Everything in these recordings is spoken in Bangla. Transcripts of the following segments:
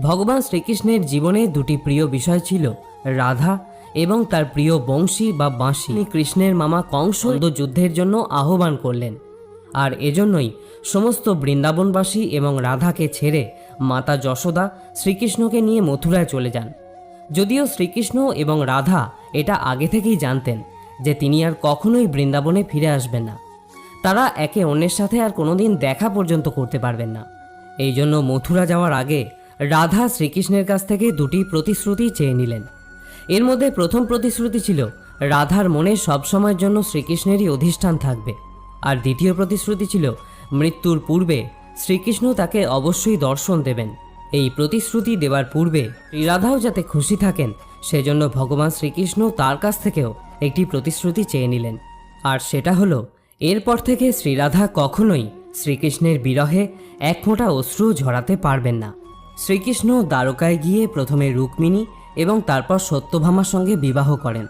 ভগবান শ্রীকৃষ্ণের জীবনে দুটি প্রিয় বিষয় ছিল, রাধা এবং তার প্রিয় বংশী বা বাঁশি। কৃষ্ণের মামা কংস যুদ্ধের জন্য আহ্বান করলেন। আর এজন্যই সমস্ত বৃন্দাবনবাসী এবং রাধাকে ছেড়ে মাতা যশোদা শ্রীকৃষ্ণকে নিয়ে মথুরায় চলে যান। যদিও শ্রীকৃষ্ণ এবং রাধা এটা আগে থেকেই জানতেন যে তিনি আর কখনোই বৃন্দাবনে ফিরে আসবেন না। তারা একে অন্যের সাথে আর কোনোদিন দেখা পর্যন্ত করতে পারবেন না। এই জন্য মথুরা যাওয়ার আগে রাধা শ্রীকৃষ্ণের কাছ থেকে দুটি প্রতিশ্রুতি চেয়ে নিলেন। এর মধ্যে প্রথম প্রতিশ্রুতি ছিল, রাধার মনে সবসময়ের জন্য শ্রীকৃষ্ণেরই অধিষ্ঠান থাকবে। আর দ্বিতীয় প্রতিশ্রুতি ছিল, মৃত্যুর পূর্বে শ্রীকৃষ্ণ তাকে অবশ্যই দর্শন দেবেন। এই প্রতিশ্রুতি দেওয়ার পূর্বে শ্রীরাধাও যাতে খুশি থাকেন, সেজন্য ভগবান শ্রীকৃষ্ণ তার কাছ থেকেও একটি প্রতিশ্রুতি চেয়ে নিলেন। আর সেটা হলো, এরপর থেকে শ্রীরাধা কখনোই শ্রীকৃষ্ণের বিরহে এক ফোঁটা অশ্রু ঝরাতে পারবেন না। শ্রীকৃষ্ণ দ্বারকায় গিয়ে প্রথমে রুক্মিণী এবং তারপর সত্যভামার সঙ্গে বিবাহ করেন।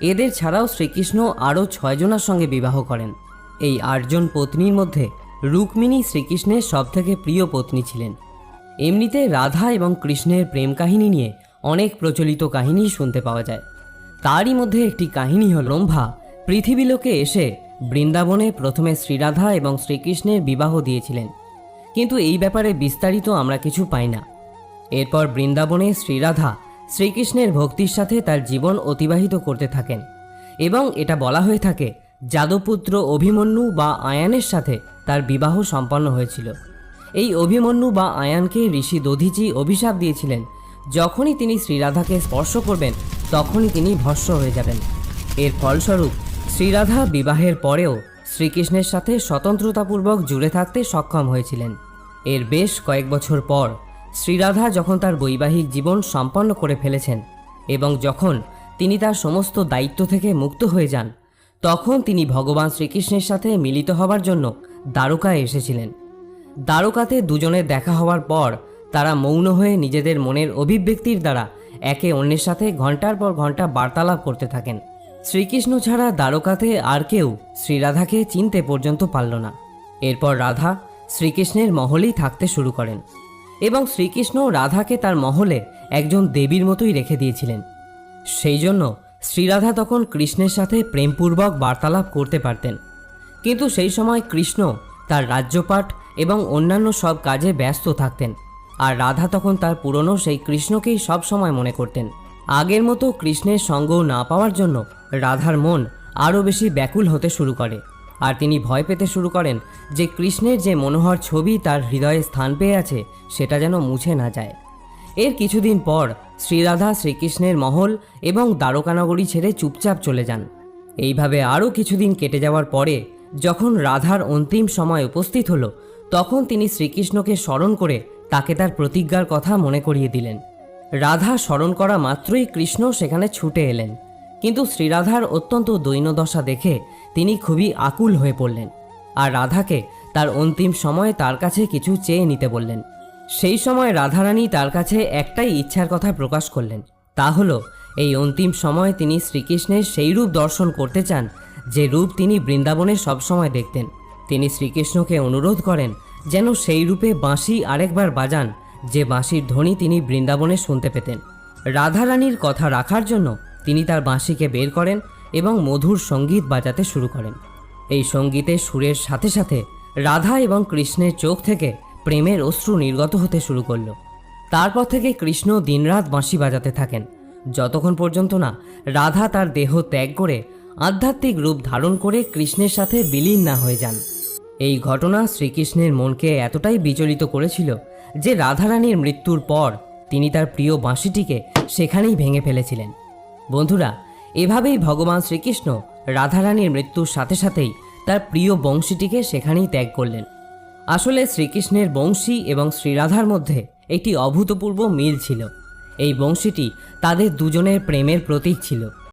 এদের ছাড়াও শ্রীকৃষ্ণ আরও ছয়জনার সঙ্গে বিবাহ করেন। এই আটজন পত্নীর মধ্যে রুক্মিণী শ্রীকৃষ্ণের সবথেকে প্রিয় পত্নী ছিলেন। এমনিতে রাধা এবং কৃষ্ণের প্রেম কাহিনী নিয়ে অনেক প্রচলিত কাহিনী শুনতে পাওয়া যায়। তারই মধ্যে একটি কাহিনী হল, ব্রহ্মা পৃথিবীলোকে এসে বৃন্দাবনে প্রথমে শ্রীরাধা এবং শ্রীকৃষ্ণের বিবাহ দিয়েছিলেন। কিন্তু এই ব্যাপারে বিস্তারিত আমরা কিছু পাই না। এরপর বৃন্দাবনে শ্রীরাধা শ্রীকৃষ্ণের ভক্তির সাথে তার জীবন অতিবাহিত করতে থাকেন এবং এটা বলা হয়ে থাকে, যাদবপুত্র অভিমন্যু বা আয়ানের সাথে তার বিবাহ সম্পন্ন হয়েছিল। এই অভিমন্যু বা আয়ানকে ঋষি দধিচি অভিশাপ দিয়েছিলেন, যখনই তিনি শ্রীরাধাকে স্পর্শ করবেন, তখনই তিনি ভস্ম হয়ে যাবেন। এর ফলস্বরূপ, শ্রীরাধা বিবাহের পরেও শ্রীকৃষ্ণের সাথে স্বতন্ত্রতাপূর্বক জুড়ে থাকতে সক্ষম হয়েছিলেন। এর বেশ কয়েক বছর পর শ্রীরাধা যখন তার বৈবাহিক জীবন সম্পন্ন করে ফেলেছেন এবং যখন তিনি তার সমস্ত দায়িত্ব থেকে মুক্ত হয়ে যান, তখন তিনি ভগবান শ্রীকৃষ্ণের সাথে মিলিত হবার জন্য দ্বারকায় এসেছিলেন। দ্বারকাতে দুজনের দেখা হওয়ার পর তারা মৌন হয়ে নিজেদের মনের অভিব্যক্তির দ্বারা একে অন্যের সাথে ঘণ্টার পর ঘণ্টা বার্তালাপ করতে থাকেন। শ্রীকৃষ্ণ ছাড়া দ্বারকাতে আর কেউ শ্রীরাধাকে চিনতে পর্যন্ত পারল না। এরপর রাধা শ্রীকৃষ্ণের মহলেই থাকতে শুরু করেন এবং শ্রীকৃষ্ণ রাধাকে তার মহলে একজন দেবীর মতোই রেখে দিয়েছিলেন। সেই জন্য শ্রীরাধা তখন কৃষ্ণের সাথে প্রেমপূর্বক বার্তালাপ করতে পারতেন। কিন্তু সেই সময় কৃষ্ণ তার রাজ্যপাঠ এবং অন্যান্য সব কাজে ব্যস্ত থাকতেন। আর রাধা তখন তার পুরনো সেই কৃষ্ণকেই সব সময় মনে করতেন। আগের মতো কৃষ্ণের সঙ্গ না পাওয়ার জন্য রাধার মন আরও বেশি ব্যাকুল হতে শুরু করে। আর তিনি ভয় পেতে শুরু করেন যে কৃষ্ণের যে মনোহর ছবি তার হৃদয়ে স্থান পেয়ে আছে, সেটা যেন মুছে না যায়। এর কিছুদিন পর শ্রীরাধা শ্রীকৃষ্ণের মহল এবং দ্বারকানগরী ছেড়ে চুপচাপ চলে যান। এইভাবে আরও কিছুদিন কেটে যাওয়ার পরে যখন রাধার অন্তিম সময় উপস্থিত হলো, তখন তিনি শ্রীকৃষ্ণকে স্মরণ করে তাকে তার প্রতিজ্ঞার কথা মনে করিয়ে দিলেন। রাধা স্মরণ করা মাত্রই কৃষ্ণ সেখানে ছুটে এলেন। কিন্তু শ্রীরাধার অত্যন্ত দৈন্যদশা দেখে তিনি খুবই আকুল হয়ে পড়লেন আর রাধাকে তার অন্তিম সময়ে তার কাছে কিছু চেয়ে নিতে বললেন। সেই সময় রাধারানী তার কাছে একটাই ইচ্ছার কথা প্রকাশ করলেন, তা হলো এই অন্তিম সময়ে তিনি শ্রীকৃষ্ণের সেই রূপ দর্শন করতে চান যে রূপ তিনি বৃন্দাবনে সবসময় দেখতেন। তিনি শ্রীকৃষ্ণকে অনুরোধ করেন যেন সেই রূপে বাঁশি আরেকবার বাজান যে বাঁশির ধ্বনি তিনি বৃন্দাবনে শুনতে পেতেন। রাধারানীর কথা রাখার জন্য তিনি তার বাঁশিকে বের করেন এবং মধুর সংগীত বাজাতে শুরু করেন। এই সঙ্গীতের সুরের সাথে সাথে রাধা এবং কৃষ্ণের চোখ থেকে প্রেমের অশ্রু নির্গত হতে শুরু করল। তারপর থেকে কৃষ্ণ দিনরাত বাঁশি বাজাতে থাকেন। যতক্ষণ পর্যন্ত না রাধা তার দেহ ত্যাগ করে আধ্যাত্মিক রূপ ধারণ করে কৃষ্ণের সাথে বিলীন না হয়ে যান। এই ঘটনা শ্রীকৃষ্ণের মনকে এতটাই বিচলিত করেছিল যে রাধারানীর মৃত্যুর পর তিনি তার প্রিয় বাঁশিটিকে সেখানেই ভেঙে ফেলেছিলেন। বন্ধুরা, এভাবেই ভগবান শ্রীকৃষ্ণ রাধারানীর মৃত্যুর সাথে সাথেই তার প্রিয় বংশীটিকে সেখানেই ত্যাগ করলেন। আসলে শ্রীকৃষ্ণের বংশী এবং শ্রীরাধার মধ্যে একটি অভূতপূর্ব মিল ছিল। এই বংশীটি তাদের দুজনের প্রেমের প্রতীক ছিল।